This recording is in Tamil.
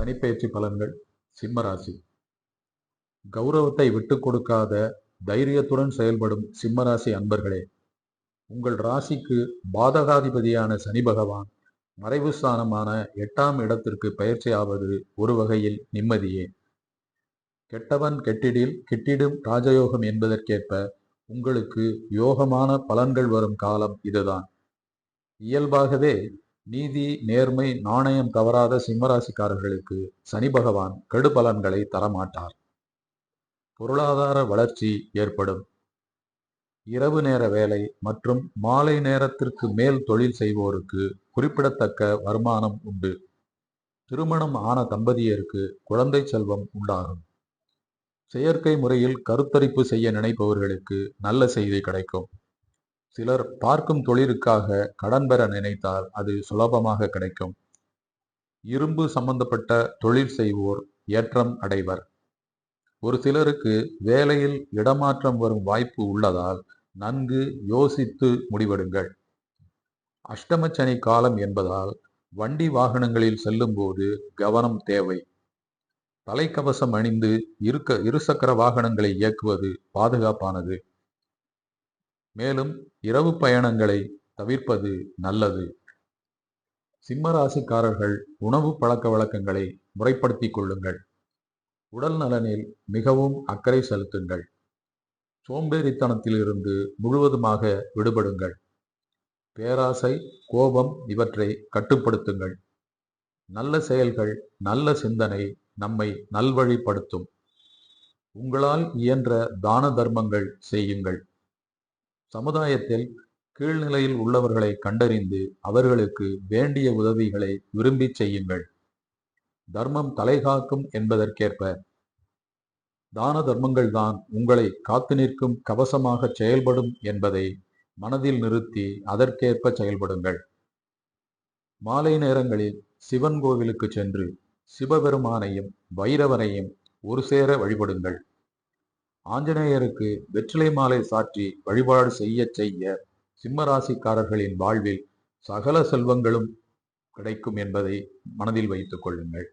சனிப்பெயர்ச்சி பலன்கள் சிம்மராசி. கௌரவத்தை விட்டு கொடுக்காத தைரியத்துடன் செயல்படும் சிம்மராசி அன்பர்களே உங்கள் ராசிக்கு பாதகாதிபதியான சனி பகவான் மறைவு ஸ்தானமான எட்டாம் இடத்திற்கு பயிற்சியாவது ஒரு வகையில் நிம்மதியே. கெட்டவன் கெட்டிடில் கிட்டிடும் ராஜயோகம் என்பதற்கேற்ப உங்களுக்கு யோகமான பலன்கள் வரும் காலம் இதுதான். இயல்பாகவே நீதி நேர்மை நாணயம் தவறாத சிம்மராசிக்காரர்களுக்கு சனி பகவான் கெடுபலன்களை தரமாட்டார். பொருளாதார வளர்ச்சி ஏற்படும். இரவு நேர வேலை மற்றும் மாலை நேரத்திற்கு மேல் தொழில் செய்வோருக்கு குறிப்பிடத்தக்க வருமானம் உண்டு. திருமணம் ஆன தம்பதியருக்கு குழந்தை செல்வம் உண்டாகும். செயற்கை முறையில் கருத்தரிப்பு செய்ய நினைப்பவர்களுக்கு நல்ல செய்தி கிடைக்கும். சிலர் பார்க்கும் தொழிலுக்காக கடன் பெற நினைத்தால் அது சுலபமாக கிடைக்கும். இரும்பு சம்பந்தப்பட்ட தொழில் செய்வோர் ஏற்றம் அடைவர். ஒரு சிலருக்கு வேலையில் இடமாற்றம் வரும் வாய்ப்பு உள்ளதால் நன்கு யோசித்து முடிவெடுங்கள். அஷ்டமச்சனி காலம் என்பதால் வண்டி வாகனங்களில் செல்லும்போது கவனம் தேவை. தலைக்கவசம் அணிந்து இருக்க இருசக்கர வாகனங்களை இயக்குவது பாதுகாப்பானது. மேலும் இரவு பயணங்களை தவிர்ப்பது நல்லது. சிம்மராசிக்காரர்கள் உணவு பழக்க வழக்கங்களை முறைப்படுத்திக் கொள்ளுங்கள். உடல் நலனில் மிகவும் அக்கறை செலுத்துங்கள். சோம்பேறித்தனத்திலிருந்து முழுவதுமாக விடுபடுங்கள். பேராசை கோபம் இவற்றை கட்டுப்படுத்துங்கள். நல்ல செயல்கள் நல்ல சிந்தனை நம்மை நல்வழிப்படுத்தும். உங்களால் இயன்ற தான தர்மங்கள் செய்யுங்கள். சமுதாயத்தில் கீழ்நிலையில் உள்ளவர்களை கண்டறிந்து அவர்களுக்கு வேண்டிய உதவிகளை விரும்பி செய்யுங்கள். தர்மம் தலைகாக்கும் என்பதற்கேற்ப. தான தர்மங்கள் தான் உங்களை காத்து நிற்கும் கவசமாக செயல்படும் என்பதை மனதில் நிறுத்தி அதற்கேற்ப செயல்படுங்கள். மாலை நேரங்களில் சிவன் கோவிலுக்கு சென்று சிவபெருமானையும் வைரவனையும் ஒரு சேர வழிபடுங்கள். ஆஞ்சநேயருக்கு வெற்றிலை மாலை சாற்றி வழிபாடு செய்ய செய்ய சிம்மராசிக்காரர்களின் வாழ்வில் சகல செல்வங்களும் கிடைக்கும் என்பதை மனதில் வைத்துக் கொள்ளுங்கள்.